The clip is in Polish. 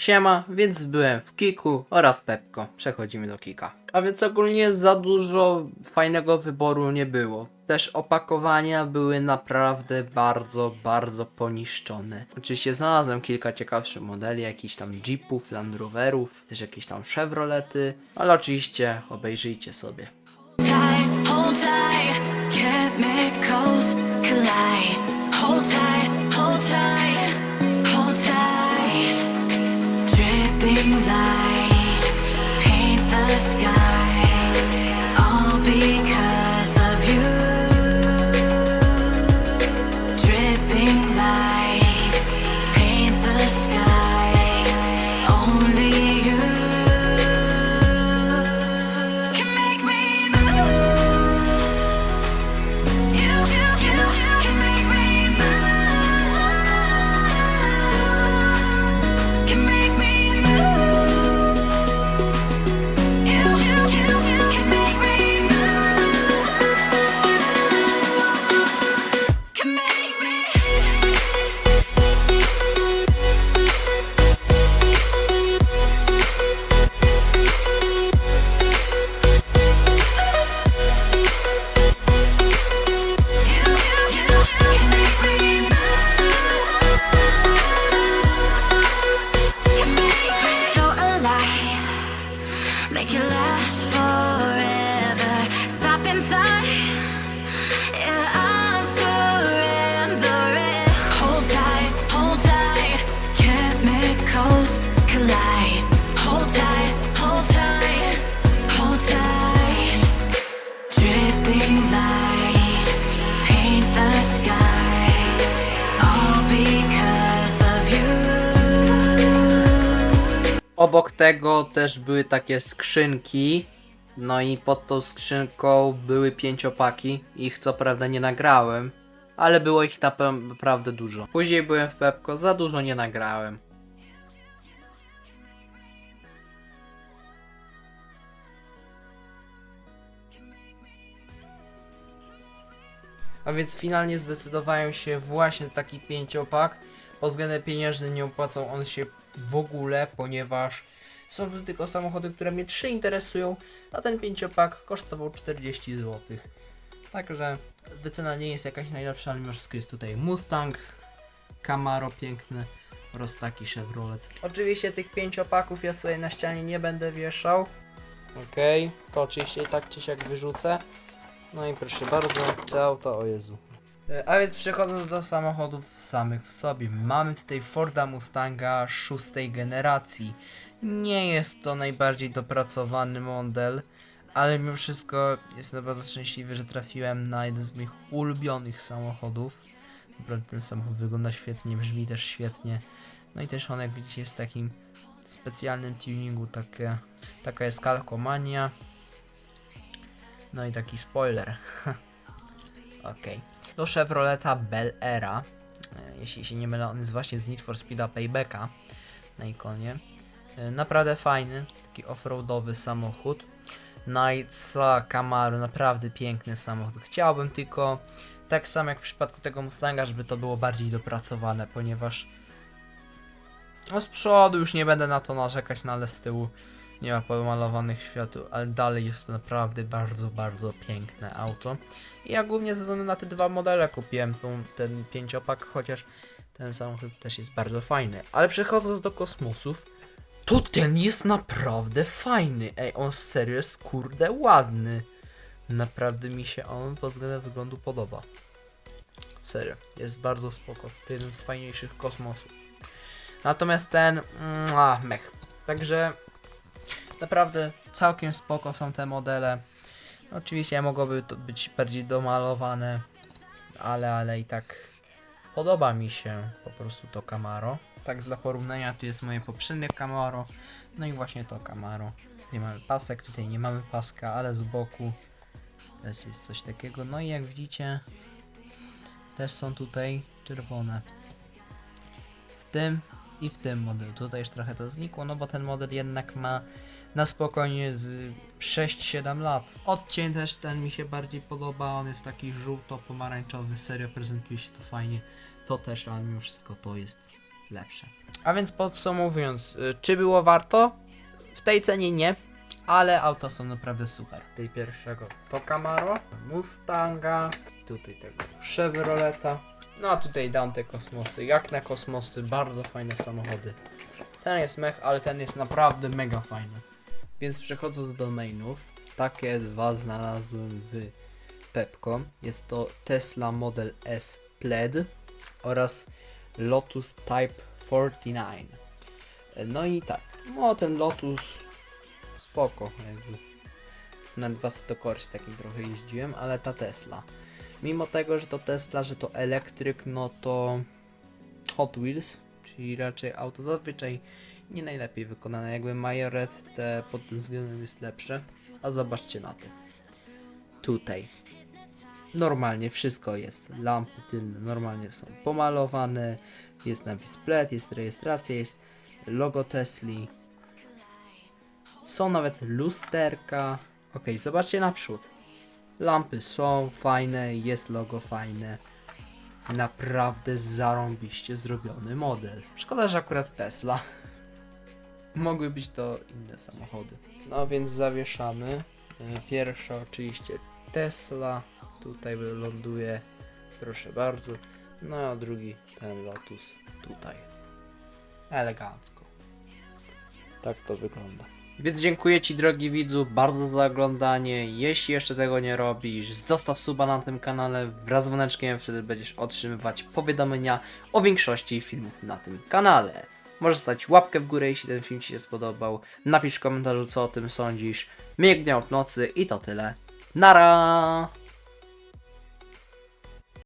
Siema, więc byłem w Kiku oraz Pepko. Przechodzimy do Kika. A więc ogólnie za dużo fajnego wyboru nie było. Też opakowania były naprawdę bardzo, bardzo poniszczone. Oczywiście znalazłem kilka ciekawszych modeli, jakichś tam Jeepów, Land Roverów, też jakieś tam Chevrolety, ale oczywiście obejrzyjcie sobie. I'll be. Obok tego też były takie skrzynki. No i pod tą skrzynką były pięciopaki. Ich co prawda nie nagrałem, ale było ich naprawdę dużo. Później byłem w Pepko, za dużo nie nagrałem. A więc finalnie zdecydowałem się właśnie taki pięciopak. Pod względem pieniężnym nie opłacał on się w ogóle, ponieważ są to tylko samochody, które mnie trzy interesują, a ten pięciopak kosztował 40 zł. Także wycena nie jest jakaś najlepsza, ale mimo wszystko jest tutaj Mustang, Camaro piękny oraz taki Chevrolet. Oczywiście tych pięciopaków ja sobie na ścianie nie będę wieszał. Okej, to oczywiście i tak czy siak wyrzucę. No i proszę bardzo, te auto, o Jezu. A więc przechodząc do samochodów samych w sobie, mamy tutaj Forda Mustanga szóstej generacji. Nie jest to najbardziej dopracowany model, ale mimo wszystko jestem bardzo szczęśliwy, że trafiłem na jeden z moich ulubionych samochodów. Naprawdę ten samochód wygląda świetnie, brzmi też świetnie. No i też on jak widzicie jest w takim specjalnym tuningu, takie, taka jest kalkomania. No i taki spoiler. Okej. Do Chevroleta Bel Era. E, Jeśli się nie mylę, on jest właśnie z Need for Speeda Paybacka na ikonie. E, Naprawdę fajny, taki offroadowy samochód. Knightsa Camaro, naprawdę piękny samochód. Chciałbym tylko, tak samo jak w przypadku tego Mustanga, żeby to było bardziej dopracowane, ponieważ no z przodu już nie będę na to narzekać, no ale z tyłu nie ma pomalowanych światów, ale dalej jest to naprawdę bardzo, bardzo piękne auto. I ja głównie ze względu na te dwa modele kupiłem tą, ten pięciopak, chociaż ten samochód też jest bardzo fajny. Ale przechodząc do kosmosów, to ten jest naprawdę fajny. Ej, on serio jest kurde ładny. Naprawdę mi się on pod względem wyglądu podoba. Serio, jest bardzo spoko. To jeden z fajniejszych kosmosów. Natomiast ten, mua, mech. Także naprawdę całkiem spoko są te modele. Oczywiście mogłoby to być bardziej domalowane, ale, ale i tak podoba mi się po prostu to Camaro. Tak dla porównania tu jest moje poprzednie Camaro, no i właśnie to Camaro. Tutaj mamy pasek, tutaj nie mamy paska, ale z boku też jest coś takiego. No i jak widzicie, też są tutaj czerwone. W tym i w tym modelu. Tutaj już trochę to znikło, no bo ten model jednak ma na spokojnie z 6-7 lat. Odcień też ten mi się bardziej podoba, on jest taki żółto-pomarańczowy, serio prezentuje się to fajnie. To też, ale mimo wszystko to jest lepsze. A więc podsumowując, y, czy było warto? W tej cenie nie, ale auta są naprawdę super. Tej pierwszego to Camaro, Mustanga, tutaj tego Chevroleta, no a tutaj Dante Kosmosy. Jak na kosmosy, bardzo fajne samochody. Ten jest mech, ale ten jest naprawdę mega fajny. Więc przechodząc do mainów, takie dwa znalazłem w Pepco. Jest to Tesla Model S Plaid oraz Lotus Type 49. No i tak, no ten Lotus spoko, jakby. Na dwa Corsie takim trochę jeździłem, ale ta Tesla. Mimo tego, że to Tesla, że to elektryk, no to Hot Wheels, czyli raczej auto zazwyczaj nie najlepiej wykonane. Jakby Majoret te pod tym względem jest lepsze. A zobaczcie na to. Tutaj. Normalnie wszystko jest. Lampy tylne normalnie są pomalowane. Jest napis PLED, jest rejestracja, jest logo Tesli. Są nawet lusterka. Ok, zobaczcie naprzód. Lampy są fajne, jest logo fajne. Naprawdę zarąbiście zrobiony model. Szkoda, że akurat Tesla. Mogły być to inne samochody. No więc zawieszamy. E, Pierwsza oczywiście Tesla. Tutaj ląduje. Proszę bardzo. No a drugi ten Lotus tutaj. Elegancko. Tak to wygląda. Więc dziękuję Ci drogi widzu bardzo za oglądanie. Jeśli jeszcze tego nie robisz, zostaw suba na tym kanale wraz z dzwoneczkiem, wtedy będziesz otrzymywać powiadomienia o większości filmów na tym kanale. Możesz stać łapkę w górę, jeśli ten film Ci się spodobał. Napisz w komentarzu co o tym sądzisz. Miłego dnia od nocy i to tyle. Nara!